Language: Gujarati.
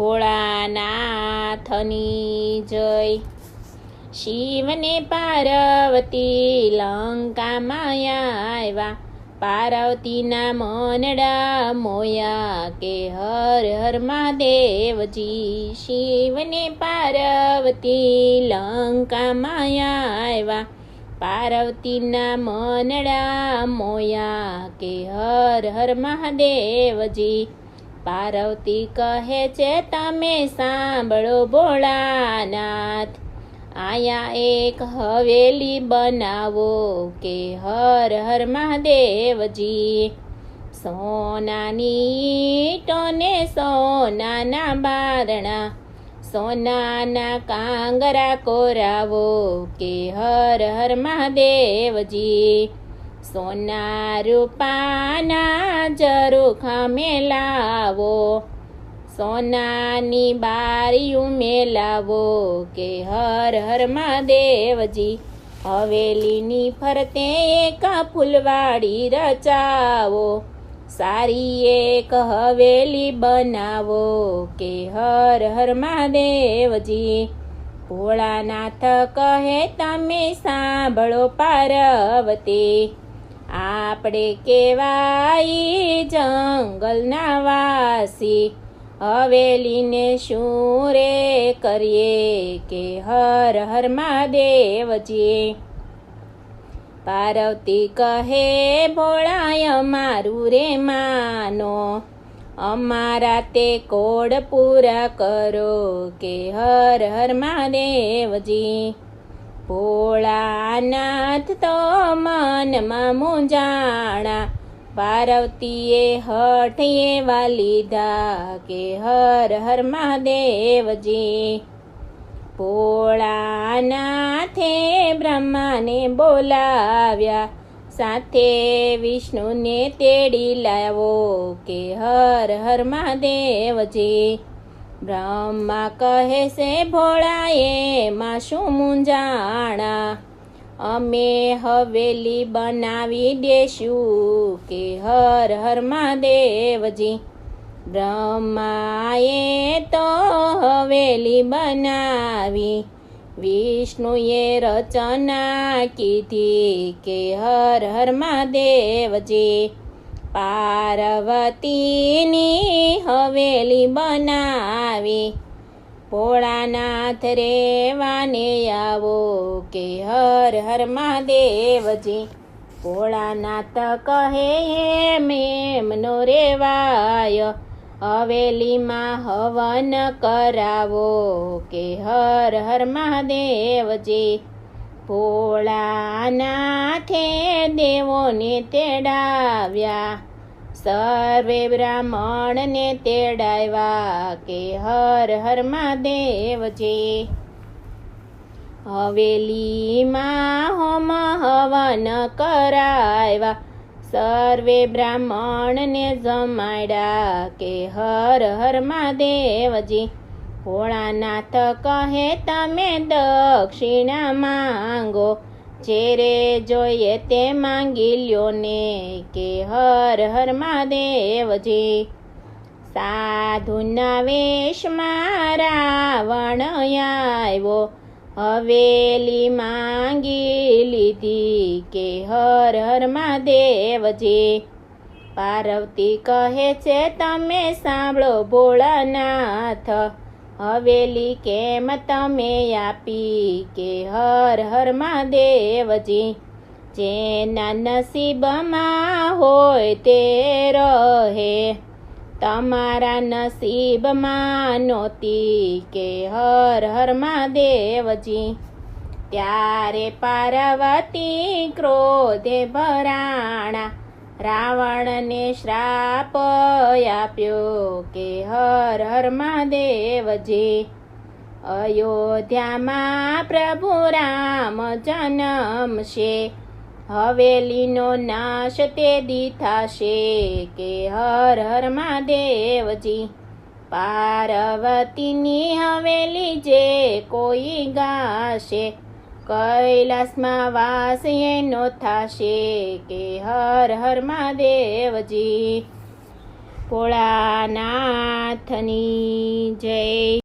ભોળાનાથની જય. શિવને પાર્વતી લંકામાં આવ્યા. પાર્વતીના મનડા મોયા કે હર હર મહાદેવજી. શિવને પાર્વતી લંકામાં આવ્યા. પાર્વતીના મનડા મોયા કે હર હર મહાદેવજી. પાર્વતી કહે છે, તમે સાંભળો ભોળાનાથ, આયા એક હવેલી બનાવો કે હર હર મહાદેવજી. સોનાની ઈટોને સોનાના બારણા, સોનાના કાંગરા કોરાવો કે હર હર મહાદેવજી. સોના રૂપાના જરૂખા મેલાવો સોનાની બારીયું મેલાવો કે હર હર મહાદેવજી. હવેલીની ફરતે એક ફૂલવાડી રચાવો. સારી એક હવેલી બનાવો કે હર હર મહાદેવજી. ભોળાનાથ કહે, તમે સાંભળો પાર્વતી. આપણે કેવાય જંગલના વાસી. હવેલીને શું રે કરીએ કે હર હર મહાદેવજી પાર્વતી કહે, ભોળાય મારું રે માનો, અમારા તે કોડ પૂરા કરો કે હર હર મહાદેવજી. ભોળાનાથ તો મનમાં મૂંઝાણા. પાર્વતીએ હઠ એવા લીધા કે હર હર મહાદેવજી. ભોળાનાથે બ્રહ્માને બોલાવ્યા. સાથે વિષ્ણુને તેડી લાવો કે હર હર મહાદેવજી. બ્રહ્મા કહે છે, ભોળાએ માં શું મૂંઝાણા અમે હવેલી બનાવી દેશું કે હર હર મહાદેવજી. બ્રહ્માએ તો હવેલી બનાવી, વિષ્ણુએ રચના કીધી કે હર હર મહાદેવજી. પાર્વતીની હવેલી બનાવી. ભોળાનાથ રેવાને આવો કે હર હર મહાદેવજી. ભોળાનાથ કહે મેમનો રેવાય, હવેલીમાં હવન કરાવો કે હર હર મહાદેવજી. ભોળાનાથે દેવોને તેડાવ્યા. સર્વે બ્રાહ્મણને તેડાવ્યા કે હર હર મહાદેવજી. હવેલીમાં હોમ હવન કરાવ્યા. સર્વે બ્રાહ્મણને જમાડ્યા કે હર હર મહાદેવજી. ભોળાનાથ કહે તમે દક્ષિણા માંગો. જે જોઈએ તે માંગી લ્યો ને કે હર હર મહાદેવજી. સાધુના વેશમાં રાવણ આવ્યો. હવેલી માંગી લીધી કે હર હર મહાદેવજી. પાર્વતી કહે છે, તમે સાંભળો ભોળાનાથ. હવેલી કેમ તમે આપી કે હર હર મહાદેવજી? જેના નસીબમાં હોય તે રહે. તમારા નસીબમાં નહોતી કે હર હર મહાદેવજી. ત્યારે પાર્વતી ક્રોધે ભરાણા રાવણને શ્રાપ આપ્યો કે હર હર મહાદેવજી. અયોધ્યામાં પ્રભુ રામ જન્મશે. હવેલીનો નાશ તે દી થશે કે હર હર મહાદેવજી. પાર્વતીની હવેલી જે કોઈ ગાશે. કૈલાસમાં વાસ એનો થાશે કે હર હર મહાદેવજી. ભોળાનાથની જય.